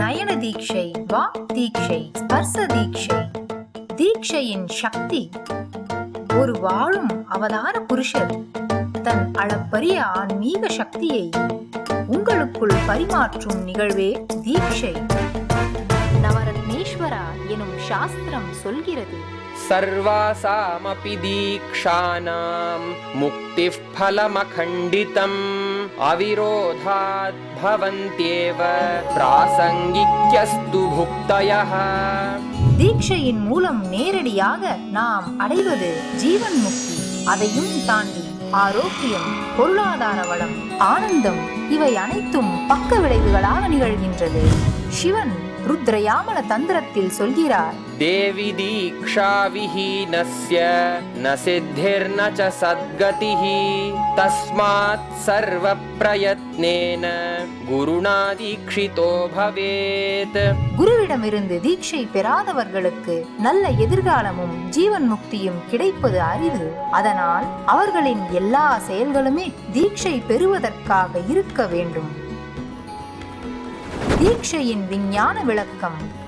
நயன தீக்ஷை walk தீட்சை ஸ்பர்ச தீட்சை. தீட்சையின் சக்தி ஒரு வாழும் அவதார புருஷர் தன் அளப்பரிய ஆன்மீக சக்தியை உங்களுக்குள் பரிமாற்றும் நிகழ்வே தீட்சை. நவரத்னேஸ்வரா எனும் சாஸ்திரம் சொல்கிறது. சர்வாசாமபி தீக்ஷானாம் முக்தி ஃபலமகண்டிதம் अविरोधात् भवन्त्येव प्रासङ्गिक्यस्तु भुक्तयः தீட்சையின் மூலம் நேரடியாக நாம் அடைவது ஜீவன் முக்தி அதையும் தாண்டி ஆரோக்கியம் பொருளாதார வளம் ஆனந்தம் இவை அனைத்தும் பக்க விளைவுகளாக நிகழ்கின்றது சிவன் ருத்ரயாமல தந்திரத்தில் சொல்கிறார். தேவி தீக்ஷா விஹீனஸ்ய ந சித்திர்ன ச சத்கதிஹி தஸ்மாத் சர்வ பிரயத்னேன குருணா தீக்ஷிதோ பவேத். குருவிடமிருந்து தீட்சை பெறாதவர்களுக்கு நல்ல எதிர்காலமும் ஜீவன் முக்தியும் கிடைப்பது அரிது. அதனால் அவர்களின் எல்லா செயல்களுமே தீட்சை பெறுவதற்காக இருக்க வேண்டும். தீட்சையின் விஞ்ஞான விளக்கம்.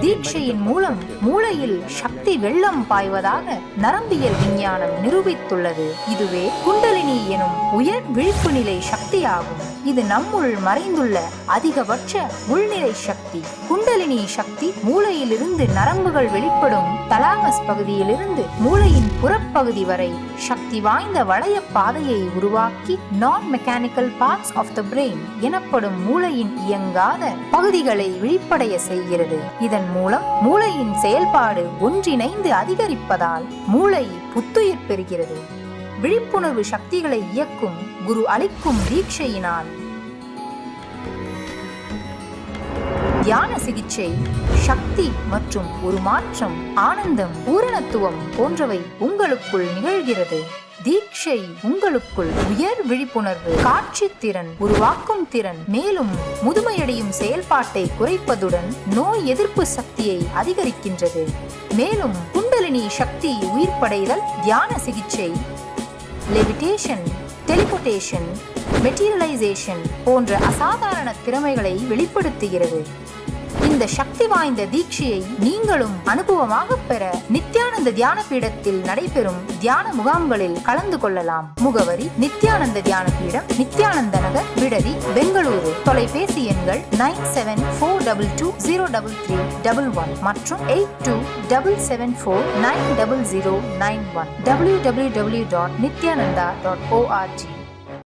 தீட்சையின் மூலம் மூளையில் சக்தி வெள்ளம் பாய்வதாக நரம்பியல் விஞ்ஞானம் நிரூபித்துள்ளது. இதுவே குண்டலினி எனும் உயர் விழிப்பு நிலை சக்தியாகும். இது நம்முள் மறைந்துள்ள அதிகபட்ச உள்நிலை சக்தி. குண்டலினி சக்தி மூளையிலிருந்து நரம்புகள் வெளிப்படும் தலாமஸ் பகுதியிலிருந்து மூளையின் புறப்பகுதி வரை சக்தி வாய்ந்த வளைய பாதையை உருவாக்கி நான் mechanical parts of the brain எனப்படும் மூளையின் இயங்காத பகுதிகளை விழிப்படைய செய்கிறது. இதன் மூலம் மூளையின் செயல்பாடு ஒன்றிணைந்து அதிகரிப்பதால் மூளை புத்துயிர் பெறுகிறது. விழிப்புணர்வு சக்திகளை இயக்கும் குரு அளிக்கும் தீட்சையினால். தியான சிகிச்சை சக்தி மற்றும் ஒரு மாற்றம் ஆனந்தம் பூரணத்துவம் போன்றவை உங்களுக்குள் நிகழ்கிறது. தீட்சை உங்களுக்குள் உயர் விழிப்புணர்வு காட்சி திறன் உருவாக்கும் திறன் மேலும் முதுமையடையும் செயல்பாட்டை குறைப்பதுடன் நோய் எதிர்ப்பு சக்தியை அதிகரிக்கின்றது. மேலும் குண்டலினி சக்தி உயிர்ப்படைதல் தியான சிகிச்சை லெவிடேஷன் டெலிபோர்டேஷன் மெட்டீரியலைசேஷன் போன்ற அசாதாரண திறமைகளை வெளிப்படுத்துகிறது. இந்த சக்தி வாய்ந்த தீட்சையை நீங்களும் அனுபவமாக பெற நித்யானந்த தியான பீடத்தில் நடைபெறும் தியான முகாம்களில் கலந்து கொள்ளலாம். முகவரி நித்யானந்த தியான பீடம் நித்யானந்த நகர் விடதி பெங்களூரு. தொலைபேசி எண்கள் nine seven four double two zero double three double one மற்றும் eight two double seven four nine double zero nine one. W W W dot Nithyananda dot ORG